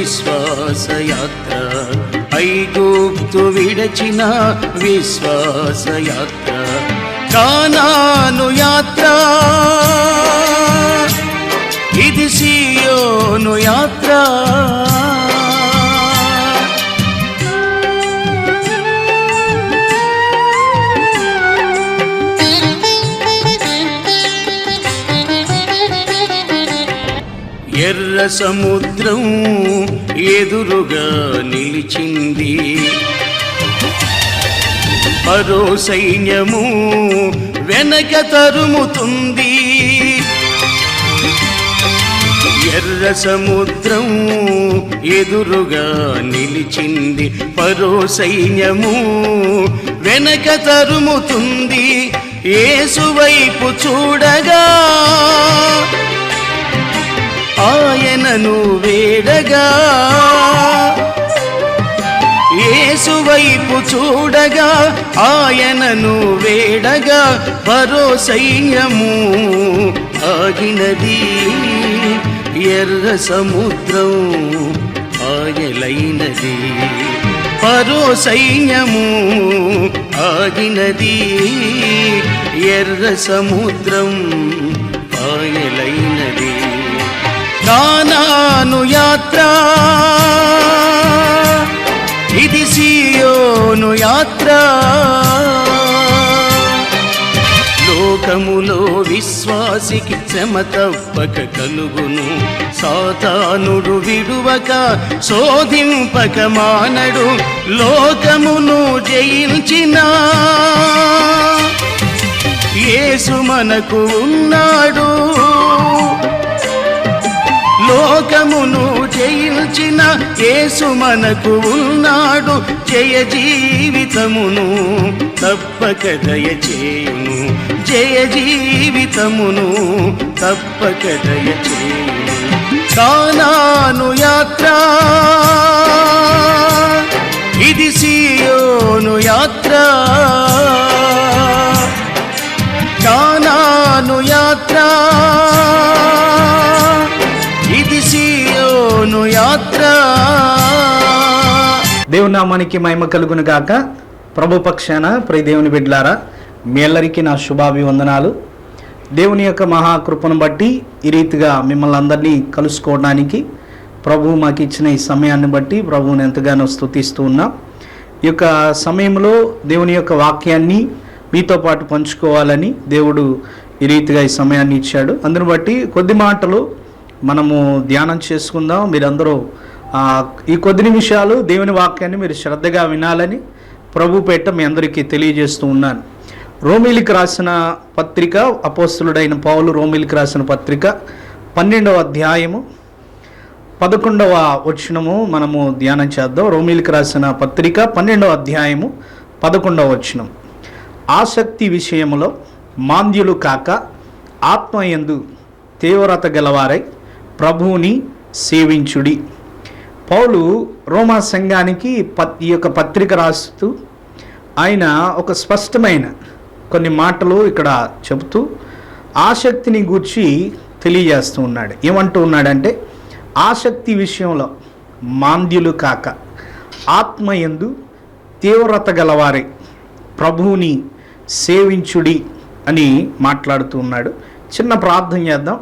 విశ్వాస యాత్ర ఐగుప్తు విడచిన విశ్వాస యాత్ర కానాను యాత్ర. ఇది సియోను యాత్ర. సముద్రం ఎదురుగా నిలిచింది. మరో సైన్యము వెనక తరుముతుంది. ఎర్ర సముద్రం ఎదురుగా నిలిచింది. పరో సైన్యము వెనక తరుముతుంది. ఏసువైపు చూడగా ఆయనను వేడగా. ఏసువైపు చూడగా ఆయనను వేడగా పరో సైన్యము ఆగినది. ఎర్ర సముద్రం ఆయలైనది పరో సైన్యము ఆగినది. ఎర్ర సముద్రం ఆయలైనది. కానాను యాత్ర. ఇది సియోను యాత్ర. లోకములో విశ్వాసికి శ్రమ తప్పక కలుగును. సాతానుడు విడువక శోధింపక మానడు. లోకమును జయించిన యేసు మనకు ఉన్నాడు. లోకమును జయించిన యేసు మనకు ఉన్నాడు. జయ జీవితమును తప్పక దయచేయును జయ జీవితమును తప్పక దయచేయును కానాను యాత్ర ఇది సియోను యాత్ర. కానాను యాత్ర యాత్ర దేవుని నామానికి మహిమ కలుగును గాక. ప్రభు పక్షాన ప్రియ దేవుని బిడ్లారా మీ అందరికీ నా శుభాభివందనాలు. దేవుని యొక్క మహాకృపను బట్టి ఈ రీతిగా మిమ్మల్ని అందరినీ కలుసుకోవడానికి ప్రభు మాకు ఇచ్చిన ఈ సమయాన్ని బట్టి ప్రభువుని ఎంతగానో స్థుతిస్తూ ఉన్నాం. ఈ యొక్క సమయంలో దేవుని యొక్క వాక్యాన్ని మీతో పాటు పంచుకోవాలని దేవుడు ఈ రీతిగా ఈ సమయాన్ని ఇచ్చాడు. అందును బట్టి కొద్ది మాటలు మనము ధ్యానం చేసుకుందాం. మీరందరూ ఈ కొద్ది నిమిషాలు దేవుని వాక్యాన్ని మీరు శ్రద్ధగా వినాలని ప్రభు పేట మీ అందరికీ తెలియజేస్తూ ఉన్నాను. రోమిలికి రాసిన పత్రిక అపోస్తులుడైన పౌలు రోమిలికి రాసిన పత్రిక పన్నెండవ అధ్యాయము పదకొండవ వచనము మనము ధ్యానం చేద్దాం. రోమిలికి రాసిన పత్రిక పన్నెండవ అధ్యాయము పదకొండవ వచనం. ఆసక్తి విషయంలో మాంద్యులు కాక ఆత్మయందు తీవ్రత గలవారై ప్రభువుని సేవించుడి. పౌలు రోమా సంఘానికి పత్ ఈ యొక్క పత్రిక రాస్తూ ఆయన ఒక స్పష్టమైన కొన్ని మాటలు ఇక్కడ చెబుతూ ఆసక్తిని గూర్చి తెలియజేస్తూ ఉన్నాడు. ఏమంటూ ఉన్నాడంటే ఆసక్తి విషయంలో మాంద్యులు కాక ఆత్మయందు తీవ్రత గలవారే ప్రభువుని సేవించుడి అని మాట్లాడుతూ ఉన్నాడు. చిన్న ప్రార్థన చేద్దాం.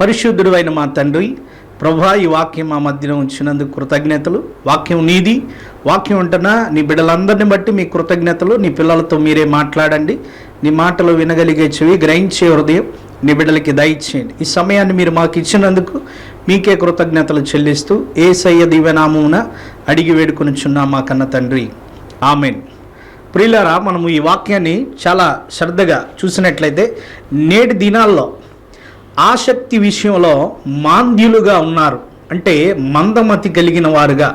పరిశుద్ధుడు అయిన మా తండ్రి ప్రభా ఈ వాక్యం మా మధ్యన ఉంచినందుకు కృతజ్ఞతలు. వాక్యం నీది వాక్యం ఉంటున్నా నీ బిడ్డలందరిని బట్టి మీ కృతజ్ఞతలు. నీ పిల్లలతో మీరే మాట్లాడండి. నీ మాటలు వినగలిగే చెవి గ్రహించే హృదయం నీ బిడ్డలకి దయచేయండి. ఈ సమయాన్ని మీరు మాకు ఇచ్చినందుకు మీకే కృతజ్ఞతలు చెల్లిస్తూ ఏ సయ్య దివ్యనామమున అడిగి వేడుకొనిచున్నా మా కన్న తండ్రి. ఆమెన్. ప్రియులారా మనము ఈ వాక్యాన్ని చాలా శ్రద్ధగా చూసినట్లయితే నేటి దినాల్లో ఆసక్తి విషయంలో మాంద్యులుగా ఉన్నారు. అంటే మందమతి కలిగిన వారుగా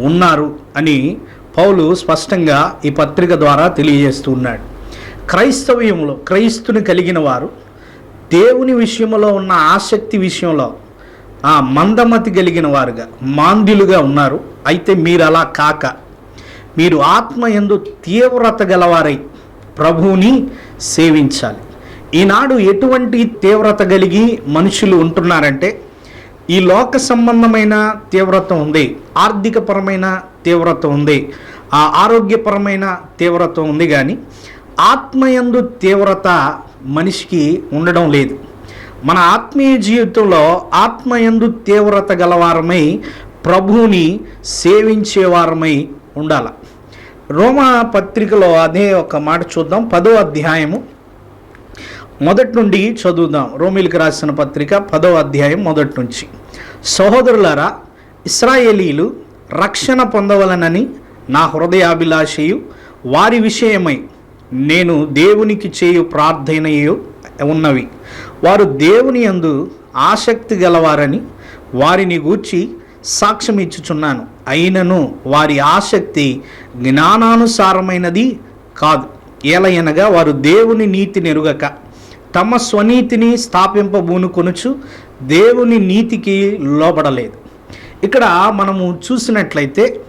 ఉన్నారు అని పౌలు స్పష్టంగా ఈ పత్రిక ద్వారా తెలియజేస్తూ ఉన్నాడు క్రైస్తవ్యంలో క్రైస్తుని కలిగిన వారు దేవుని విషయంలో ఉన్న ఆసక్తి విషయంలో ఆ మందమతి కలిగిన వారుగా మాంద్యులుగా ఉన్నారు. అయితే మీరు అలా కాక మీరు ఆత్మ ఎందు తీవ్రత గలవారై ప్రభువుని సేవించాలి. ఈనాడు ఎటువంటి తీవ్రత కలిగి మనుషులు ఉంటున్నారంటే ఈ లోక సంబంధమైన తీవ్రత ఉంది ఆర్థికపరమైన తీవ్రత ఉంది ఆ ఆరోగ్యపరమైన తీవ్రత ఉంది కానీ ఆత్మయందు తీవ్రత మనిషికి ఉండడం లేదు. మన ఆత్మీయ జీవితంలో ఆత్మయందు తీవ్రత గలవారమై ప్రభువుని సేవించేవారమై ఉండాల. రోమా పత్రికలో అదే ఒక మాట చూద్దాం పదో అధ్యాయము. మొదటి నుండి చదువుదాం. రోమిలికి రాసిన పత్రిక పదవ అధ్యాయం మొదటి నుంచి సహోదరులారా ఇస్రాయేలీలు రక్షణ పొందవలనని నా హృదయాభిలాషయు వారి విషయమై నేను దేవునికి చేయు ప్రార్థనయు ఉన్నవి. వారు దేవుని యందు ఆసక్తి గలవారని వారిని గూర్చి సాక్ష్యం ఇచ్చుచున్నాను. అయినను వారి ఆసక్తి జ్ఞానానుసారమైనది కాదు. ఏలయనగా వారు దేవుని నీతి నెరుగక తమ స్వనీతిని స్థాపింపబూనుకొనుచు దేవుని నీతికి లోబడలేదు. ఇక్కడ మనము చూసినట్లయితే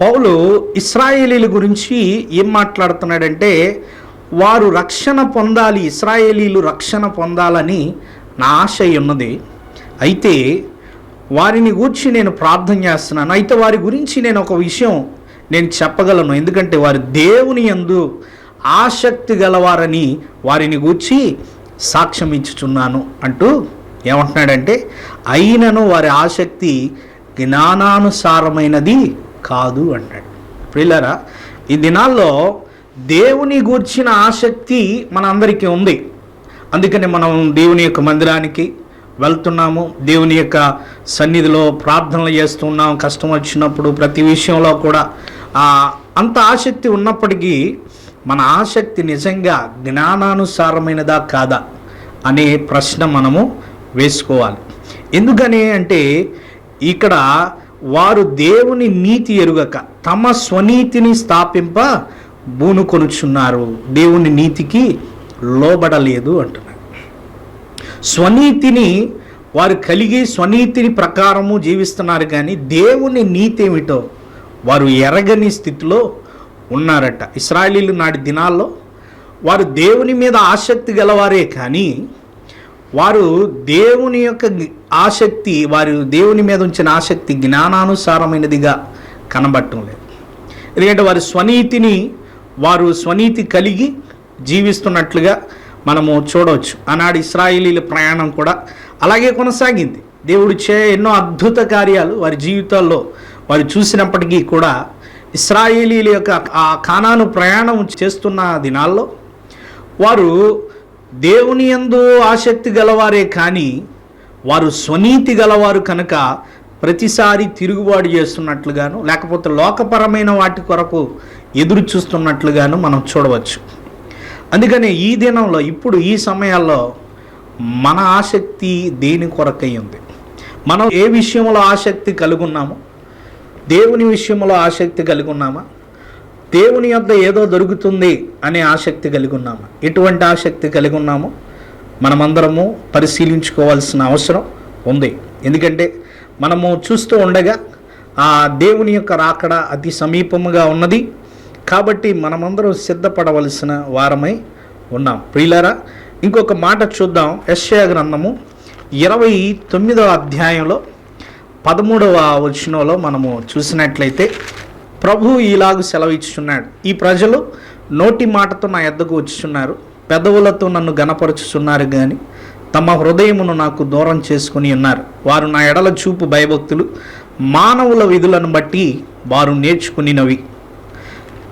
పౌలు ఇస్రాయేలీల గురించి ఏం మాట్లాడుతున్నాడంటే వారు రక్షణ పొందాలి ఇస్రాయేలీలు రక్షణ పొందాలని నా ఆశ ఉన్నది. అయితే వారిని గూర్చి నేను ప్రార్థన చేస్తున్నాను. అయితే వారి గురించి నేను ఒక విషయం నేను చెప్పగలను. ఎందుకంటే వారు దేవుని యందు ఆసక్తి గలవారని వారిని గూర్చి సాక్ష్యం ఇచ్చుచున్నాను అంటూ ఏమంటున్నాడంటే అయినను వారి ఆసక్తి జ్ఞానానుసారమైనది కాదు అంటాడు. ప్రిల్లరా ఈ దినాల్లో దేవుని గూర్చిన ఆసక్తి మన అందరికీ ఉంది. అందుకని మనం దేవుని యొక్క మందిరానికి వెళ్తున్నాము. దేవుని యొక్క సన్నిధిలో ప్రార్థనలు చేస్తున్నాం కష్టం వచ్చినప్పుడు ప్రతి విషయంలో కూడా అంత ఆసక్తి ఉన్నప్పటికీ మన ఆసక్తి నిజంగా జ్ఞానానుసారమైనదా కాదా అనే ప్రశ్న మనము వేసుకోవాలి. ఎందుకని అంటే ఇక్కడ వారు దేవుని నీతి ఎరుగక తమ స్వనీతిని స్థాపింప బూనుకొనుచున్నారు దేవుని నీతికి లోబడలేదు అంటున్నారు స్వనీతిని వారు కలిగి స్వనీతిని ప్రకారము జీవిస్తున్నారు కానీ దేవుని నీతి ఏమిటో వారు ఎరగని స్థితిలో ఉన్నారట. ఇస్రాయలీలు నాటి దినాల్లో వారు దేవుని మీద ఆసక్తి గలవారే కానీ వారు దేవుని యొక్క ఆసక్తి వారు దేవుని మీద ఉంచిన ఆసక్తి జ్ఞానానుసారమైనదిగా కనబడటం లేదు. ఎందుకంటే వారి స్వనీతిని వారు స్వనీతి కలిగి జీవిస్తున్నట్లుగా మనము చూడవచ్చు. ఆనాడు ఇస్రాయేలీల ప్రయాణం కూడా అలాగే కొనసాగింది. దేవుడు చే ఎన్నో అద్భుత కార్యాలు వారి జీవితాల్లో వారు చూసినప్పటికీ కూడా ఇస్రాయేలీల యొక్క ఆ కానాను ప్రయాణం చేస్తున్న దినాల్లో వారు దేవుని యందు ఆసక్తి గలవారే కానీ వారు స్వనీతి గలవారు కనుక ప్రతిసారి తిరుగుబాటు చేస్తున్నట్లుగాను లేకపోతే లోకపరమైన వాటి కొరకు ఎదురు చూస్తున్నట్లుగాను మనం చూడవచ్చు. అందుకనే ఈ దినంలో ఇప్పుడు ఈ సమయాల్లో మన ఆసక్తి దేని కొరకై ఉంది? మనం ఏ విషయంలో ఆసక్తి కలుగున్నామో దేవుని విషయంలో ఆసక్తి కలిగి ఉన్నామా? దేవుని యొక్క ఏదో దొరుకుతుంది అనే ఆసక్తి కలిగి ఉన్నామా? ఎటువంటి ఆసక్తి కలిగి ఉన్నామో మనమందరము పరిశీలించుకోవాల్సిన అవసరం ఉంది. ఎందుకంటే మనము చూస్తూ ఉండగా ఆ దేవుని యొక్క రాకడ అతి సమీపముగా ఉన్నది. కాబట్టి మనమందరం సిద్ధపడవలసిన వారమై ఉన్నాం. ప్రియులరా ఇంకొక మాట చూద్దాం. యశ్యా గ్రంథము ఇరవై తొమ్మిదవ అధ్యాయంలో పదమూడవ వచనంలో మనము చూసినట్లయితే ప్రభు ఈలాగు సెలవిచ్చుచున్నాడు. ఈ ప్రజలు నోటి మాటతో నా ఎద్దకు వచ్చుచున్నారు. పెదవులతో నన్ను గనపరుచుచున్నారు కానీ తమ హృదయమును నాకు దూరం చేసుకుని ఉన్నారు. వారు నా ఎడల చూపు భయభక్తులు. మానవుల విధులను బట్టి వారు నేర్చుకునినవి.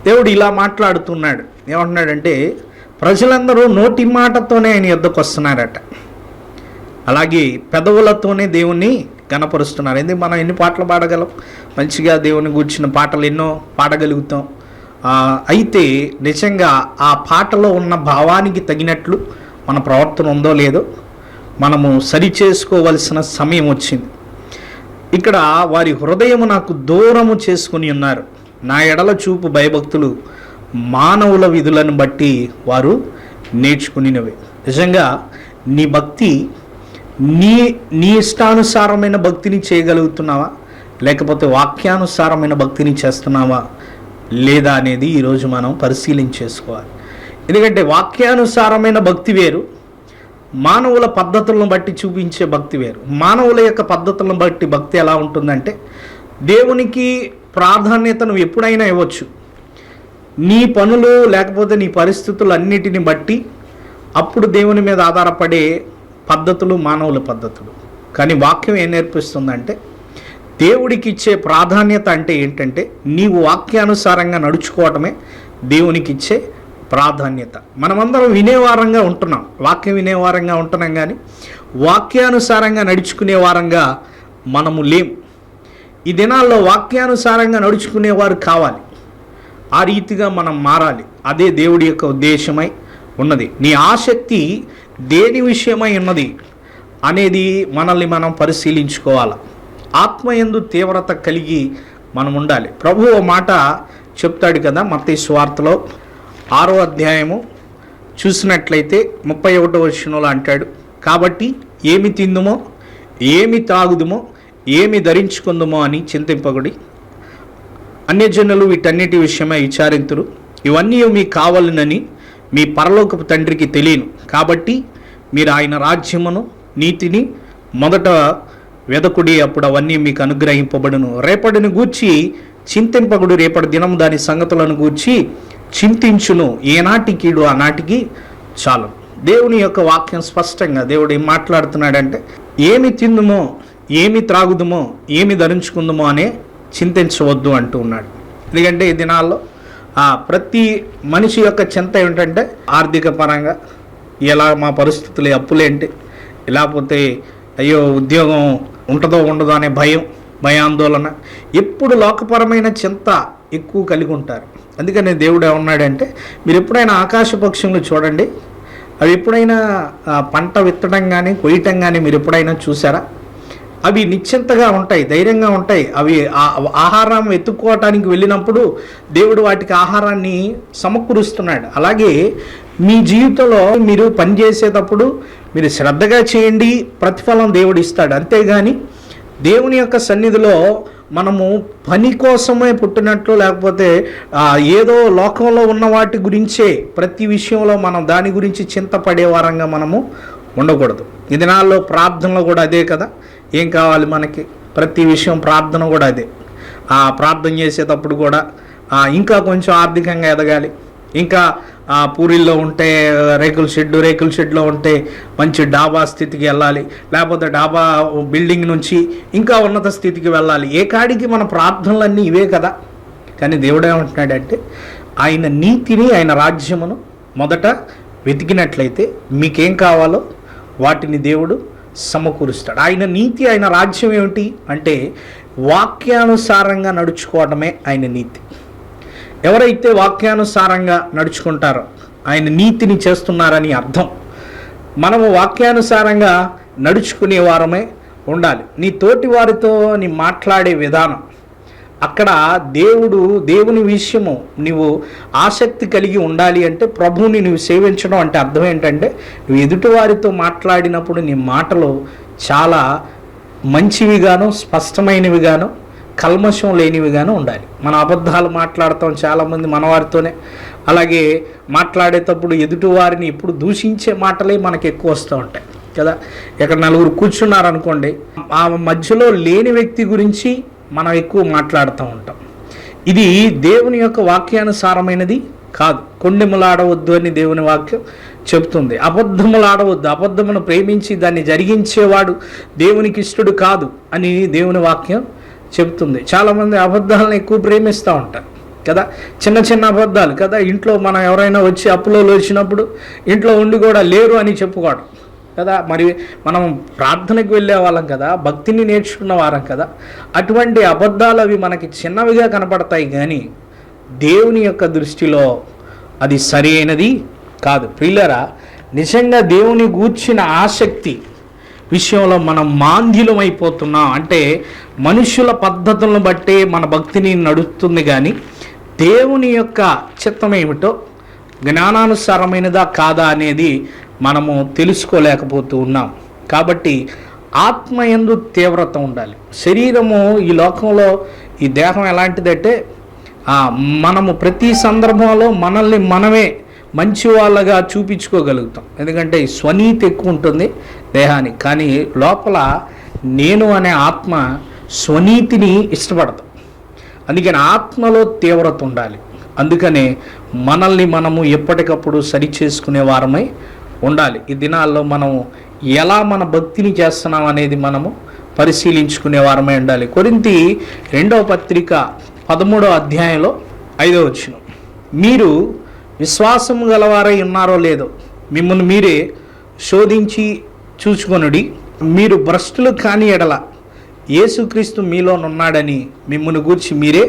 దేవుడు ఇలా మాట్లాడుతున్నాడు. ఏమంటున్నాడంటే ప్రజలందరూ నోటి మాటతోనే ఆయన యుద్ధకు వస్తున్నారట. అలాగే పెదవులతోనే దేవుణ్ణి కనపరుస్తున్నారు ఎందుకు మనం ఎన్ని పాటలు పాడగలం? మంచిగా దేవుని గూర్చిన పాటలు ఎన్నో పాడగలుగుతాం. అయితే నిజంగా ఆ పాటలో ఉన్న భావానికి తగినట్లు మన ప్రవర్తన ఉందో లేదో మనము సరి చేసుకోవలసిన సమయం వచ్చింది. ఇక్కడ వారి హృదయము నాకు దూరము చేసుకుని ఉన్నారు. నా ఎడల చూపు భయభక్తులు మానవుల విధులను బట్టి వారు నేర్చుకునినవి. నిజంగా నీ భక్తి నీ నీ ఇష్టానుసారమైన భక్తిని చేయగలుగుతున్నావా? లేకపోతే వాక్యానుసారమైన భక్తిని చేస్తున్నావా? లేదా అనేది ఈరోజు మనం పరిశీలించేసుకోవాలి. ఎందుకంటే వాక్యానుసారమైన భక్తి వేరు మానవుల పద్ధతులను బట్టి చూపించే భక్తి వేరు. మానవుల యొక్క పద్ధతులను బట్టి భక్తి ఎలా ఉంటుందంటే దేవునికి ప్రాధాన్యతను ఎప్పుడైనా ఇవ్వచ్చు. నీ పనులు లేకపోతే నీ పరిస్థితులు అన్నిటిని బట్టి అప్పుడు దేవుని మీద ఆధారపడే పద్ధతులు మానవుల పద్ధతులు. కానీ వాక్యం ఏం నేర్పిస్తుందంటే దేవుడికి ఇచ్చే ప్రాధాన్యత అంటే ఏంటంటే నీవు వాక్యానుసారంగా నడుచుకోవటమే దేవునికి ఇచ్చే ప్రాధాన్యత. మనమందరం వినేవారంగా ఉంటున్నాం. వాక్యం వినేవారంగా ఉంటున్నాం కానీ వాక్యానుసారంగా నడుచుకునే వారంగా మనము లేం. ఈ దినాల్లో వాక్యానుసారంగా నడుచుకునేవారు కావాలి. ఆ రీతిగా మనం మారాలి. అదే దేవుడి యొక్క ఉద్దేశమై ఉన్నది. నీ ఆసక్తి దేని విషయమై ఉన్నది అనేది మనల్ని మనం పరిశీలించుకోవాలి. ఆత్మయందు తీవ్రత కలిగి మనం ఉండాలి. ప్రభు ఓ మాట చెప్తాడు కదా మత్తయి స్వార్థలో ఆరో అధ్యాయము చూసినట్లయితే ముప్పై ఒకటో వచనంలో అంటాడు కాబట్టి ఏమి తిందుమో ఏమి తాగుదుమో ఏమి ధరించుకుందుమో అని చింతింపకుడి. అన్యజనులు వీటన్నిటి విషయమై విచారింతురు. ఇవన్నీ మీకు కావాలనని మీ పరలోకపు తండ్రికి తెలియను. కాబట్టి మీరు ఆయన రాజ్యమును నీతిని మొదట వెదకుడి అప్పుడు అవన్నీ మీకు అనుగ్రహింపబడును. రేపటిని గూర్చి చింతింపకుడు రేపటి దినం దాని సంగతులను గూర్చి చింతించును. ఏనాటి కీడు ఆనాటికి చాలు. దేవుని యొక్క వాక్యం స్పష్టంగా దేవుడు ఏం మాట్లాడుతున్నాడంటే ఏమి తిందుమో ఏమి త్రాగుదుమో ఏమి ధరించుకుందుమో అనే చింతించవద్దు అంటూ ఉన్నాడు. ఎందుకంటే ఈ దినాల్లో ప్రతి మనిషి యొక్క చింత ఏమిటంటే ఆర్థిక పరంగా ఎలా మా పరిస్థితులు అప్పులేంటి? లేకపోతే అయ్యో ఉద్యోగం ఉంటుందో ఉండదో అనే భయం భయాందోళన ఎప్పుడు లోకపరమైన చింత ఎక్కువ కలిగి ఉంటారు. అందుకని దేవుడు ఏమన్నాడంటే మీరు ఎప్పుడైనా ఆకాశ పక్షులను చూడండి. అవి ఎప్పుడైనా పంట విత్తడం కానీ కొయ్యటం కానీ మీరు ఎప్పుడైనా చూసారా? అవి నిశ్చింతగా ఉంటాయి ధైర్యంగా ఉంటాయి. అవి ఆహారం ఎత్తుక్కోవటానికి వెళ్ళినప్పుడు దేవుడు వాటికి ఆహారాన్ని సమకూరుస్తున్నాడు. అలాగే మీ జీవితంలో మీరు పనిచేసేటప్పుడు మీరు శ్రద్ధగా చేయండి ప్రతిఫలం దేవుడు ఇస్తాడు. అంతేగాని దేవుని యొక్క సన్నిధిలో మనము పని కోసమే పుట్టినట్లు లేకపోతే ఏదో లోకంలో ఉన్న వాటి గురించే ప్రతి విషయంలో మనం దాని గురించి చింతపడే వారంగా మనము ఉండకూడదు. ఈ దినాల్లో ప్రార్థనలో కూడా అదే కదా. ఏం కావాలి మనకి? ప్రతి విషయం ప్రార్థన కూడా అదే. ఆ ప్రార్థన చేసేటప్పుడు కూడా ఇంకా కొంచెం ఆర్థికంగా ఎదగాలి. ఇంకా ఆ, పూరిల్లో ఉంటే రేకుల షెడ్ రేకుల షెడ్లో ఉంటే మంచి డాబా స్థితికి వెళ్ళాలి. లేకపోతే డాబా బిల్డింగ్ నుంచి ఇంకా ఉన్నత స్థితికి వెళ్ళాలి. ఏ కాడికి మన ప్రార్థనలన్నీ ఇవే కదా. కానీ దేవుడు ఏమంటున్నాడంటే ఆయన నీతిని ఆయన రాజ్యమును మొదట వెతికినట్లయితే మీకేం కావాలో వాటిని దేవుడు సమకూరుస్తాడు. ఆయన నీతి ఆయన రాజ్యం ఏమిటి అంటే వాక్యానుసారంగా నడుచుకోవడమే ఆయన నీతి. ఎవరైతే వాక్యానుసారంగా నడుచుకుంటారో ఆయన నీతిని చేస్తున్నారని అర్థం. మనము వాక్యానుసారంగా నడుచుకునే వారమే ఉండాలి. నీ తోటి వారితో నీ మాట్లాడే విధానం అక్కడ దేవుడు దేవుని విషయము నువ్వు ఆసక్తి కలిగి ఉండాలి అంటే ప్రభువుని నువ్వు సేవించడం అంటే అర్థం ఏంటంటే నువ్వు ఎదుటివారితో మాట్లాడినప్పుడు నీ మాటలు చాలా మంచివిగాను స్పష్టమైనవిగాను కల్మషం లేనివిగాను ఉండాలి. మన అబద్ధాలు మాట్లాడతాం చాలామంది మనవారితోనే. అలాగే మాట్లాడేటప్పుడు ఎదుటివారిని ఎప్పుడు దూషించే మాటలే మనకు ఎక్కువ వస్తూ ఉంటాయి కదా? ఇక్కడ నలుగురు కూర్చున్నారనుకోండి ఆ మధ్యలో లేని వ్యక్తి గురించి మనం ఎక్కువ మాట్లాడుతూ ఉంటాం. ఇది దేవుని యొక్క వాక్యానుసారమైనది కాదు. కొండెములాడవద్దు అని దేవుని వాక్యం చెప్తుంది. అబద్ధములాడవద్దు అబద్ధమును ప్రేమించి దాన్ని జరిగించేవాడు దేవునికి ఇష్టడు కాదు అని దేవుని వాక్యం చెప్తుంది. చాలామంది అబద్ధాలను ఎక్కువ ప్రేమిస్తూ ఉంటారు కదా. చిన్న చిన్న అబద్ధాలు కదా. ఇంట్లో మనం ఎవరైనా వచ్చి అప్పులో వచ్చినప్పుడు ఇంట్లో ఉండి కూడా లేరు అని చెప్పుకోవడం. కదా? మరి మనం ప్రార్థనకు వెళ్ళే వాళ్ళం కదా? భక్తిని నేర్చుకున్న వారం కదా? అటువంటి అబద్ధాలు అవి మనకి చిన్నవిగా కనపడతాయి కానీ దేవుని యొక్క దృష్టిలో అది సరి అయినది కాదు. ప్రిల్లరా నిజంగా దేవుని గూర్చిన ఆసక్తి విషయంలో మనం మాంద్యులమైపోతున్నాం. అంటే మనుషుల పద్ధతులను బట్టే మన భక్తిని నడుస్తుంది కానీ దేవుని యొక్క చిత్తం ఏమిటో జ్ఞానానుసారమైనదా కాదా అనేది మనము తెలుసుకోలేకపోతూ ఉన్నాం. కాబట్టి ఆత్మ ఎందు తీవ్రత ఉండాలి. శరీరము ఈ లోకంలో ఈ దేహం ఎలాంటిదంటే మనము ప్రతి సందర్భంలో మనల్ని మనమే మంచి వాళ్ళగా చూపించుకోగలుగుతాం. ఎందుకంటే స్వనీతి ఎక్కువ ఉంటుంది దేహానికి. కానీ లోపల నేను అనే ఆత్మ స్వనీతిని ఇష్టపడదు. అందుకని ఆత్మలో తీవ్రత ఉండాలి. అందుకనే మనల్ని మనము ఎప్పటికప్పుడు సరి చేసుకునే వారమై ఉండాలి. ఈ దినాల్లో మనము ఎలా మన భక్తిని చేస్తున్నాం అనేది మనము పరిశీలించుకునే వారమై ఉండాలి. కొరింతి రెండవ పత్రిక పదమూడవ అధ్యాయంలో ఐదవ వచ్చిన మీరు విశ్వాసము గలవారై ఉన్నారో లేదో మిమ్మల్ని మీరే శోధించి చూచుకొనుడి. మీరు భ్రష్టులు కాని ఎడల యేసుక్రీస్తు మీలోనున్నాడని మిమ్మల్ని గూర్చి మీరే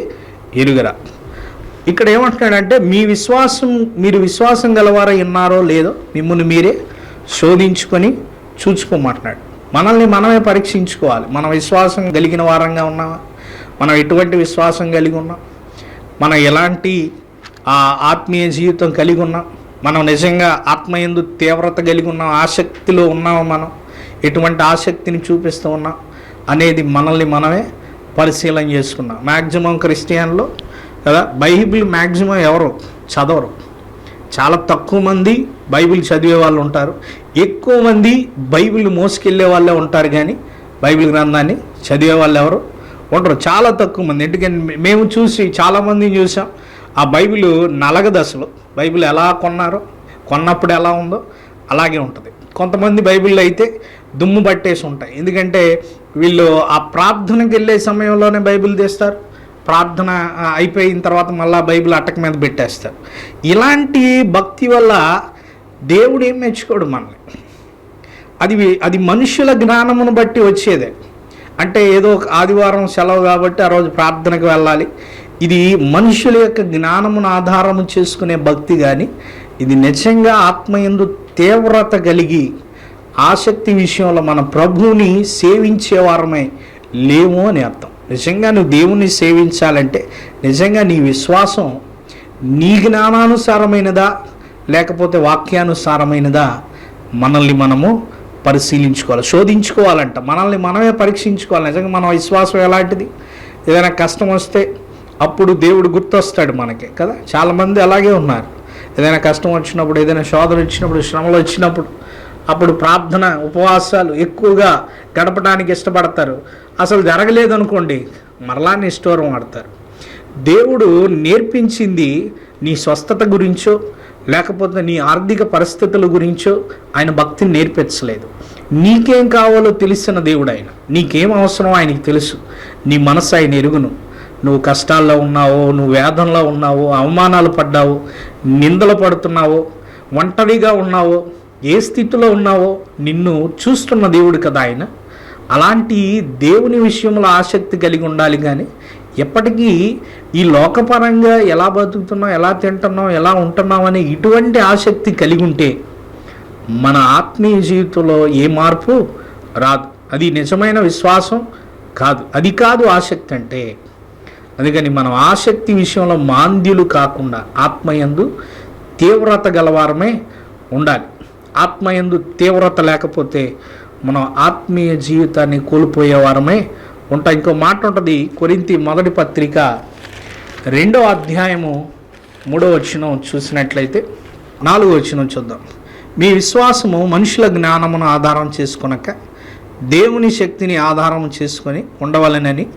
ఎరుగరా. ఇక్కడ ఏమంటున్నాడంటే మీ విశ్వాసం మీరు విశ్వాసం గలవారై ఉన్నారో లేదో మిమ్మల్ని మీరే శోధించుకొని చూసుకోమంటున్నాడు. మనల్ని మనమే పరీక్షించుకోవాలి. మన విశ్వాసం కలిగిన వారంగా ఉన్నామా? మనం ఎటువంటి విశ్వాసం కలిగి ఉన్నాం? మనం ఎలాంటి ఆ, ఆత్మీయ జీవితం కలిగి ఉన్నాం? మనం నిజంగా ఆత్మ ఎందు తీవ్రత కలిగి ఉన్నాం? ఆసక్తిలో ఉన్నామా మనం? ఎటువంటి ఆసక్తిని చూపిస్తూ ఉన్నాం? అనేది మనల్ని మనమే పరిశీలన చేసుకున్నాం. మ్యాక్సిమం క్రిస్టియన్లో కదా? బైబిల్ మ్యాక్సిమం ఎవరు? చదవరు. చాలా తక్కువ మంది బైబిల్ చదివే వాళ్ళు ఉంటారు. ఎక్కువ మంది బైబిల్ మోసుకెళ్ళే వాళ్ళే ఉంటారు కానీ బైబిల్ గ్రంథాన్ని చదివే వాళ్ళు ఎవరు? ఉండరు. చాలా తక్కువ మంది. ఎందుకంటే మేము చూసి చాలామందిని చూసాం. ఆ బైబిల్ నలగదు అసలు. బైబిల్ ఎలా కొన్నారో కొన్నప్పుడు ఎలా ఉందో అలాగే ఉంటుంది. కొంతమంది బైబిల్లో అయితే దుమ్ము పట్టేసి ఉంటాయి. ఎందుకంటే వీళ్ళు ఆ ప్రార్థనకి వెళ్ళే సమయంలోనే బైబిల్ తీస్తారు. ప్రార్థన అయిపోయిన తర్వాత మళ్ళీ బైబిల్ అటక మీద పెట్టేస్తారు. ఇలాంటి భక్తి వల్ల దేవుడు ఏం మెచ్చుకోడు మనల్ని. అది అది మనుషుల జ్ఞానమును బట్టి వచ్చేదే. అంటే ఏదో ఒక ఆదివారం సెలవు కాబట్టి ఆ రోజు ప్రార్థనకు వెళ్ళాలి. ఇది మనుషుల యొక్క జ్ఞానమును ఆధారము చేసుకునే భక్తి కానీ ఇది నిజంగా ఆత్మయందు తీవ్రత కలిగి ఆసక్తి విషయంలో మన ప్రభువుని సేవించేవారమే లేము అని అర్థం. నిజంగా నువ్వు దేవుణ్ణి సేవించాలంటే నిజంగా నీ విశ్వాసం నీ జ్ఞానానుసారమైనదా? లేకపోతే వాక్యానుసారమైనదా? మనల్ని మనము పరిశీలించుకోవాలి శోధించుకోవాలంట. మనల్ని మనమే పరీక్షించుకోవాలి. నిజంగా మన విశ్వాసం ఎలాంటిది? ఏదైనా కష్టం వస్తే అప్పుడు దేవుడు గుర్తొస్తాడు మనకి కదా? చాలామంది అలాగే ఉన్నారు. ఏదైనా కష్టం వచ్చినప్పుడు ఏదైనా శోధన వచ్చినప్పుడు శ్రమలు వచ్చినప్పుడు అప్పుడు ప్రార్థన ఉపవాసాలు ఎక్కువగా గడపడానికి ఇష్టపడతారు. అసలు జరగలేదు అనుకోండి మరలా నిష్ఠూరం ఆడతారు. దేవుడు నేర్పించింది నీ స్వస్థత గురించో లేకపోతే నీ ఆర్థిక పరిస్థితుల గురించో ఆయన భక్తిని నేర్పించలేదు. నీకేం కావాలో తెలిసిన దేవుడు ఆయన నీకేం అవసరం ఆయనకి తెలుసు. నీ మనసు ఆయన ఎరుగును. నువ్వు కష్టాల్లో ఉన్నావో నువ్వు వేదంలో ఉన్నావో అవమానాలు పడ్డావో నిందలు పడుతున్నావో ఒంటరిగా ఉన్నావో ఏ స్థితిలో ఉన్నావో నిన్ను చూస్తున్న దేవుడు కదా ఆయన. అలాంటి దేవుని విషయంలో ఆసక్తి కలిగి ఉండాలి కానీ ఎప్పటికీ ఈ లోకపరంగా ఎలా బతుకుతున్నాం ఎలా తింటున్నాం ఎలా ఉంటున్నాం అనే ఇటువంటి ఆసక్తి కలిగి ఉంటే మన ఆత్మీయ జీవితంలో ఏ మార్పు రాదు. అది నిజమైన విశ్వాసం కాదు. అది కాదు ఆసక్తి అంటే. అందుకని మనం ఆసక్తి విషయంలో మాంద్యులు కాకుండా ఆత్మయందు తీవ్రత గలవారమే ఉండాలి. ఆత్మయందు తీవ్రత లేకపోతే మనం ఆత్మీయ జీవితాన్ని కోల్పోయే వారమే ఉంటాం. ఇంకో మాట ఉంటుంది కొరింతి మొదటి పత్రిక రెండో అధ్యాయము మూడో వచనం చూసినట్లయితే నాలుగో వచనం చూద్దాం. మీ విశ్వాసము మనుషుల జ్ఞానమును ఆధారం చేసుకునక దేవుని శక్తిని ఆధారం చేసుకొని ఉండవలనని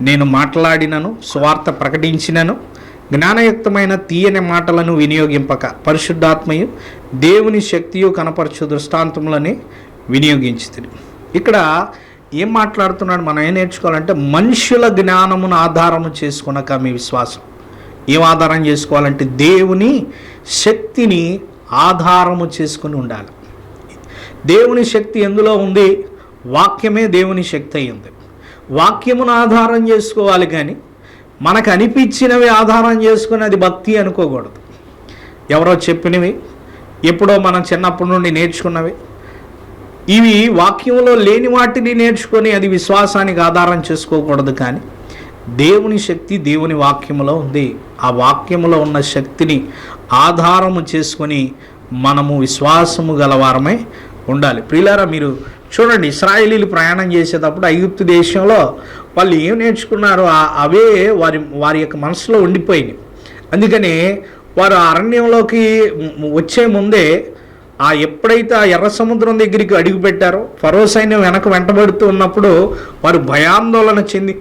నేను మాట్లాడినను స్వార్థ ప్రకటించినను జ్ఞానయుక్తమైన తీయని మాటలను వినియోగింపక పరిశుద్ధాత్మయు దేవుని శక్తియు కనపరచు దృష్టాంతములని వినియోగించుతుంది ఇక్కడ ఏం మాట్లాడుతున్నాడు మనం ఏం నేర్చుకోవాలంటే మనుషుల జ్ఞానమును ఆధారము చేసుకునక మీ విశ్వాసం. ఏం ఆధారం చేసుకోవాలంటే దేవుని శక్తిని ఆధారము చేసుకుని ఉండాలి. దేవుని శక్తి ఎందులో ఉంది? వాక్యమే దేవుని శక్తి అయ్యింది. వాక్యమును ఆధారం చేసుకోవాలి కానీ మనకు అనిపించినవి ఆధారం చేసుకుని అది భక్తి అనుకోకూడదు. ఎవరో చెప్పినవి ఎప్పుడో మనం చిన్నప్పటి నుండి నేర్చుకున్నవి. ఇవి వాక్యంలో లేని వాటిని నేర్చుకొని అది విశ్వాసానికి ఆధారం చేసుకోకూడదు కానీ దేవుని శక్తి దేవుని వాక్యములో ఉంది. ఆ వాక్యములో ఉన్న శక్తిని ఆధారము చేసుకొని మనము విశ్వాసము గలవారమై ఉండాలి. ప్రియులారా మీరు చూడండి ఇస్రాయేలీలు ప్రయాణం చేసేటప్పుడు ఐగుప్తు దేశంలో వాళ్ళు ఏం నేర్చుకున్నారో అవే వారి వారి యొక్క మనసులో ఉండిపోయినాయి. అందుకని వారు అరణ్యంలోకి వచ్చే ముందే ఆ ఎప్పుడైతే ఆ ఎర్ర సముద్రం దగ్గరికి అడుగు పెట్టారో ఫరో సైన్యం వెనక వెంటబడుతూ ఉన్నప్పుడు వారు భయాందోళన చెంది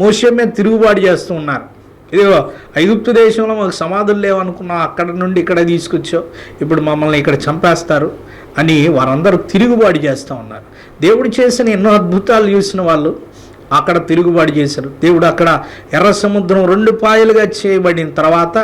మోసే మీద తిరుగుబాటు చేస్తూ ఉన్నారు. ఇదిగో ఐగుప్తు దేశంలో మాకు సమాధులు లేవనుకున్నాం అక్కడ నుండి ఇక్కడ తీసుకొచ్చావు ఇప్పుడు మమ్మల్ని ఇక్కడ చంపేస్తారు అని వారందరూ తిరుగుబాటు చేస్తూ ఉన్నారు. దేవుడు చేసిన ఎన్నో అద్భుతాలు చూసిన వాళ్ళు అక్కడ తిరుగుబాటు చేశారు. దేవుడు అక్కడ ఎర్ర సముద్రం రెండు పాయలుగా చేయబడిన తర్వాత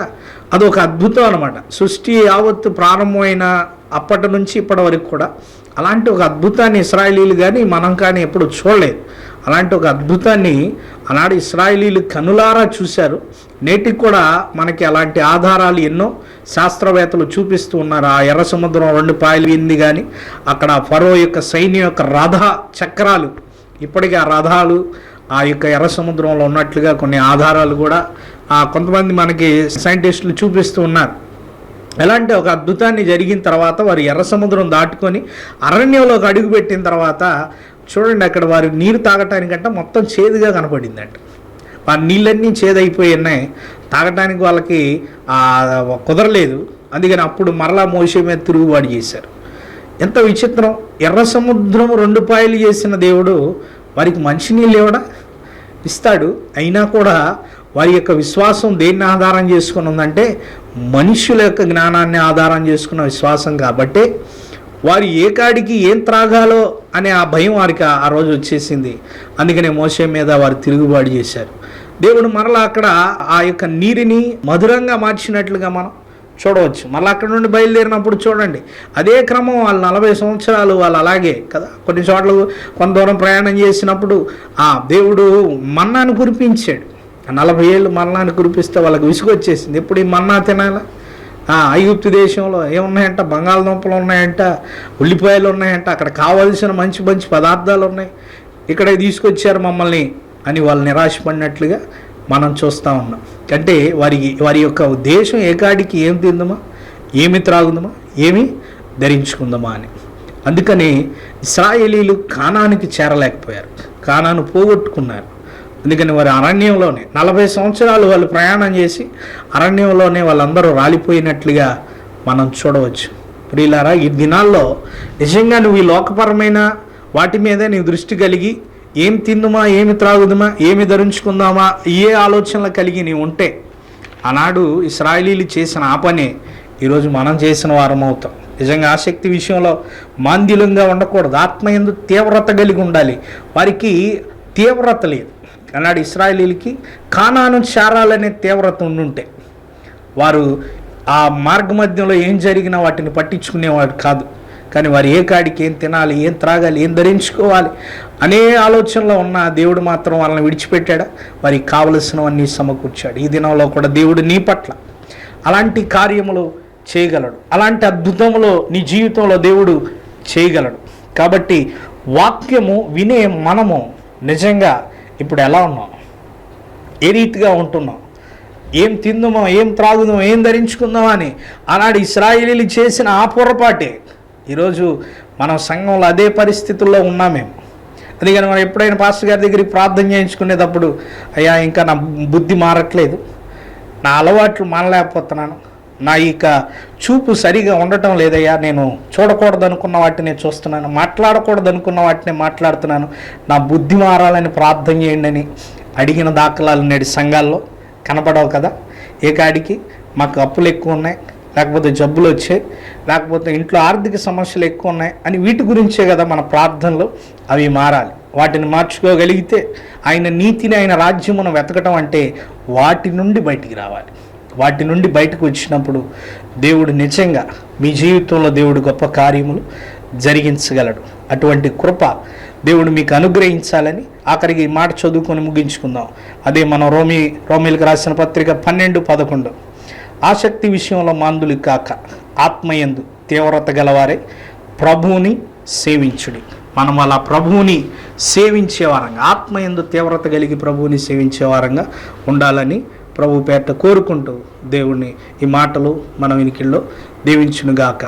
అదొక అద్భుతం అనమాట సృష్టి యావత్తు ప్రారంభమైన అప్పటి నుంచి ఇప్పటి వరకు కూడా అలాంటి ఒక అద్భుతాన్ని ఇస్రాయలీలు కానీ మనం కానీ ఎప్పుడు చూడలేదు. అలాంటి ఒక అద్భుతాన్ని ఆనాడు ఇస్రాయలీలు కనులారా చూశారు. నేటికి కూడా మనకి అలాంటి ఆధారాలు ఎన్నో శాస్త్రవేత్తలు చూపిస్తూ ఉన్నారు. ఆ ఎర్ర సముద్రం రెండు పాయలు ఇంది కానీ అక్కడ ఫరో యొక్క సైన్యం యొక్క రథ చక్రాలు ఇప్పటికీ ఆ రథాలు ఆ యొక్క ఎర్ర సముద్రంలో ఉన్నట్లుగా కొన్ని ఆధారాలు కూడా ఆ కొంతమంది మనకి సైంటిస్టులు చూపిస్తూ ఉన్నారు. ఎలాంటి ఒక అద్భుతాన్ని జరిగిన తర్వాత వారు ఎర్ర సముద్రం దాటుకొని అరణ్యంలోకి అడుగుపెట్టిన తర్వాత చూడండి అక్కడ వారు నీరు తాగటానికంటే మొత్తం చేదుగా కనపడిందంట. వారి నీళ్ళన్నీ చేదైపోయి ఉన్నాయి. తాగటానికి వాళ్ళకి కుదరలేదు. అందుకని అప్పుడు మరలా మోసే మీద తిరుగుబాటు చేశారు. ఎంత విచిత్రం. ఎర్ర సముద్రం రెండు పాయలు చేసిన దేవుడు వారికి మంచినీళ్ళు ఇవ్వడా? ఇస్తాడు. అయినా కూడా వారి యొక్క విశ్వాసం దేన్ని ఆధారం చేసుకుని ఉందంటే మనుషుల యొక్క జ్ఞానాన్ని ఆధారం చేసుకున్న విశ్వాసం కాబట్టే వారు ఏ కాడికి ఏం త్రాగాలో అనే ఆ భయం వారికి ఆ- రోజు వచ్చేసింది. అందుకనే మోసే మీద వారు తిరుగుబాటు చేశారు. దేవుడు మరలా అక్కడ ఆ యొక్క నీరుని మధురంగా మార్చినట్లుగా మనం చూడవచ్చు. మళ్ళీ అక్కడ నుండి బయలుదేరినప్పుడు చూడండి. అదే క్రమం వాళ్ళు నలభై సంవత్సరాలు వాళ్ళు అలాగే కదా. కొన్ని చోట్ల కొంత దూరం ప్రయాణం చేసినప్పుడు ఆ దేవుడు మన్నాను కురిపించాడు. నలభై ఏళ్ళు మన్నాను కురిపిస్తే వాళ్ళకి విసుగొచ్చేసింది. ఎప్పుడు ఈ మన్నా తినాలా? ఆ, ఐగుప్తు దేశంలో ఏమున్నాయంట? బంగాళదుంపలు ఉన్నాయంట ఉల్లిపాయలు ఉన్నాయంట. అక్కడ కావాల్సిన మంచి మంచి పదార్థాలు ఉన్నాయి. ఇక్కడ తీసుకొచ్చారు మమ్మల్ని అని వాళ్ళు నిరాశపడినట్లుగా మనం చూస్తూ ఉన్నాం. అంటే వారి వారి యొక్క ఉద్దేశం ఏకాడికి ఏం తిందమా? ఏమి త్రాగుందమా? ఏమి ధరించుకుందామా అని. అందుకని ఇస్రాయేలీలు కానానికి చేరలేకపోయారు. కానాను పోగొట్టుకున్నారు. అందుకని వారి అరణ్యంలోనే నలభై సంవత్సరాలు వాళ్ళు ప్రయాణం చేసి అరణ్యంలోనే వాళ్ళందరూ రాలిపోయినట్లుగా మనం చూడవచ్చు. ప్రియులారా ఈ దినాల్లో నిజంగా నువ్వు ఈ లోకపరమైన వాటి మీద నీ దృష్టి కలిగి ఏం తిందుమా ఏమి త్రాగుదుమా ఏమి ధరించుకుందామా ఏ ఆలోచనలు కలిగి నీ ఉంటే ఆనాడు ఇస్రాయలీలు చేసిన ఆ పనే ఈరోజు మనం చేసిన వారం అవుతాం. నిజంగా ఆసక్తి విషయంలో మాంద్యులంగా ఉండకూడదు. ఆత్మ ఎందు తీవ్రత కలిగి ఉండాలి. వారికి తీవ్రత లేదు. అన్నాడు ఇస్రాయలీలకి కానాను చేరాలనే తీవ్రత ఉండుంటే వారు ఆ మార్గ మధ్యంలో ఏం జరిగినా వాటిని పట్టించుకునేవాడు కాదు. కానీ వారు ఏ కాడికి ఏం తినాలి ఏం త్రాగాలి ఏం ధరించుకోవాలి అనే ఆలోచనలో ఉన్న దేవుడు మాత్రం వాళ్ళని విడిచిపెట్టాడా? వారికి కావలసినవన్నీ సమకూర్చాడు. ఈ దినంలో కూడా దేవుడు నీ పట్ల అలాంటి కార్యములు చేయగలడు. అలాంటి అద్భుతములో నీ జీవితంలో దేవుడు చేయగలడు. కాబట్టి వాక్యము వినే మనము నిజంగా ఇప్పుడు ఎలా ఉన్నాం? ఏ రీతిగా ఉంటున్నాం? ఏం తిందుమో ఏం త్రాగుదామో ఏం ధరించుకుందామో అని ఆనాడు ఇస్రాయిలీలు చేసిన ఆ పొరపాటే ఈరోజు మనం సంఘంలో అదే పరిస్థితుల్లో ఉన్నామేమో అందుకని మనం ఎప్పుడైనా పాస్టర్ గారి దగ్గరికి ప్రార్థన చేయించుకునేటప్పుడు అయ్యా ఇంకా నా బుద్ధి మారట్లేదు. నా అలవాట్లు మానలేకపోతున్నాను. నా ఇక చూపు సరిగా ఉండటం లేదయ్యా. నేను చూడకూడదు అనుకున్న వాటిని చూస్తున్నాను. మాట్లాడకూడదు అనుకున్న వాటిని మాట్లాడుతున్నాను. నా బుద్ధి మారాలని ప్రార్థన చేయండి అని అడిగిన దాఖలాలు నేటి సంఘాల్లో కనపడవు కదా. ఏ కాడికి? మాకు అప్పులు ఎక్కువ ఉన్నాయి. లేకపోతే జబ్బులు వచ్చాయి లేకపోతే ఇంట్లో ఆర్థిక సమస్యలు ఎక్కువ ఉన్నాయి అని వీటి గురించే కదా మన ప్రార్థనలు అవి మారాలి. వాటిని మార్చుకోగలిగితే ఆయన నీతిని ఆయన రాజ్యమును వెతకటం అంటే వాటి నుండి బయటికి రావాలి. వాటి నుండి బయటకు వచ్చినప్పుడు దేవుడు నిజంగా మీ జీవితంలో దేవుడు గొప్ప కార్యములు జరిగించగలడు. అటువంటి కృప దేవుడు మీకు అనుగ్రహించాలని ఆఖరికి ఈ మాట చదువుకొని ముగించుకుందాం. అదే మనం రోమి రోమిలకు రాసిన పత్రిక పన్నెండు పదకొండు. ఆసక్తి విషయంలో మాందులు కాక ఆత్మయందు తీవ్రత గలవారే ప్రభువుని సేవించుడి. మనం అలా ప్రభువుని సేవించే వారంగా ఆత్మయందు తీవ్రత కలిగి ప్రభువుని సేవించే వారంగా ఉండాలని ప్రభు పేట కోరుకుంటూ దేవుణ్ణి ఈ మాటలు మన వినికిల్లో దీవించునుగాక.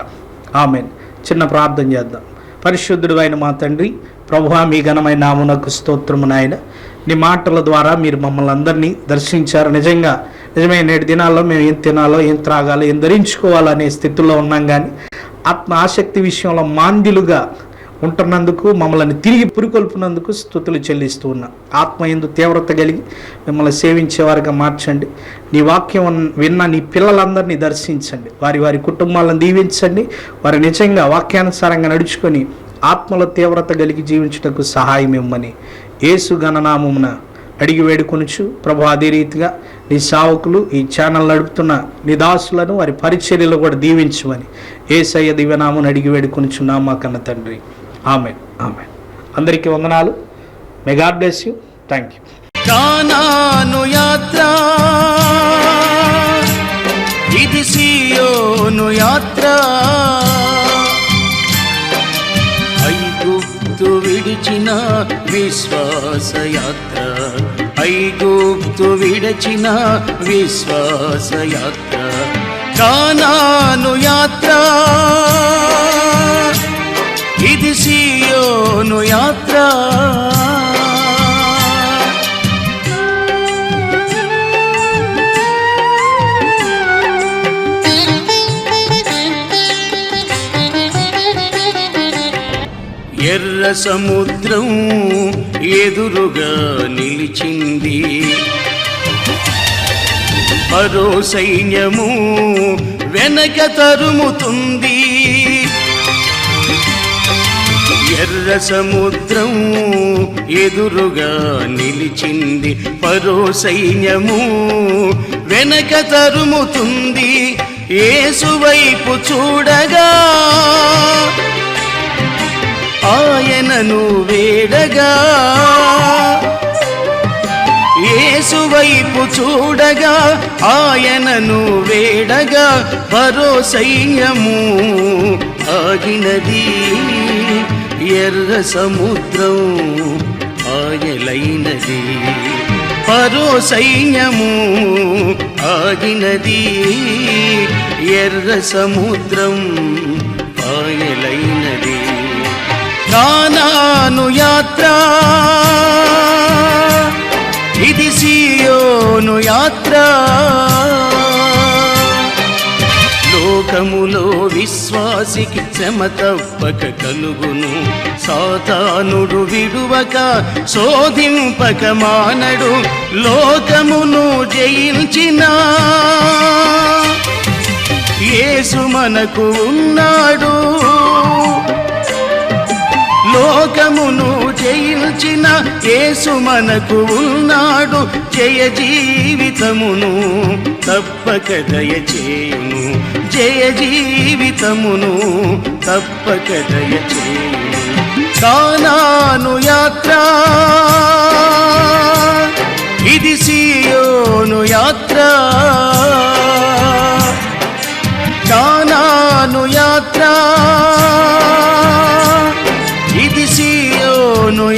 ఆమెన్. చిన్న ప్రార్థన చేద్దాం. పరిశుద్ధుడు అయిన మా తండ్రి ప్రభువా మీ ఘనమైన నామునకు స్తోత్రము నాయన నీ మాటల ద్వారా మీరు మమ్మల్ని అందరినీ దర్శించారు. నిజంగా నిజమే నేటి దినాల్లో మేము ఏం తినాలో ఏం త్రాగాలో ఏం ధరించుకోవాలో అనే స్థితిలో ఉన్నాం కానీ ఆత్మ ఆసక్తి విషయంలో మాంద్యులుగా ఉంటున్నందుకు మమ్మల్ని తిరిగి పురికొల్పునందుకు స్థుతులు చెల్లిస్తూ ఉన్నా. ఆత్మ ఎందు తీవ్రత కలిగి మిమ్మల్ని సేవించేవారుగా మార్చండి. నీ వాక్యం విన్న నీ పిల్లలందరినీ దర్శించండి. వారి వారి కుటుంబాలను దీవించండి. వారి నిజంగా వాక్యానుసారంగా నడుచుకొని ఆత్మల తీవ్రత కలిగి జీవించుటకు సహాయం ఇమ్మని ఏసు గణనామమున అడిగి వేడుకొనుచు ప్రభు అదే రీతిగా నీ సావకులు ఈ ఛానల్ నడుపుతున్న నీ దాసులను వారి పరిచర్యలు కూడా దీవించమని ఏసయ్య దివ్యనామను అడిగి వేడుకొనుచున్నా మా కన్న తండ్రి. ఆమె ఆమె అందరికీ వందనాలు. May God bless you thank you Canaan యాత్ర ఇది సియోను యాత్ర. ఐగుప్తు విడిచిన విశ్వాస యాత్ర. ఐగుప్తు విడచిన విశ్వాస యాత్ర కానాను యాత్ర ఇది సియోను యాత్ర ఎర్ర సముద్రం ఎదురుగా నిలిచింది. మరో సైన్యము వెనక తరుముతుంది. ఎర్ర సముద్రం ఎదురుగా నిలిచింది. పరో సైన్యము వెనక తరుముతుంది. ఏసువైపు చూడగా ఆయనను వేడగా. ఏసువైపు చూడగా ఆయనను వేడగా. పరో ఆగినది ఎర్ర సముద్రం ఆయలైనది పరో సైన్యము ఆగినది ఎర్ర సముద్రం ఆయలైన కానాను యాత్ర. ఇది సీయోను యాత్ర. లోకములో విశ్వాసికి శ్రమ తప్పక కలుగును. సాతానుడు విడువక శోధింపక మానడు. లోకమును జయించిన యేసు మనకు ఉన్నాడు. లోకమును జయించిన యేసు మనకు ఉన్నాడు. జయ జీవితమును తప్పక దయచేయును జయ జీవితమును తప్పక దయచేయును కానాను యాత్ర ఇది సీయోను యాత్ర. కానాను యాత్ర কোনো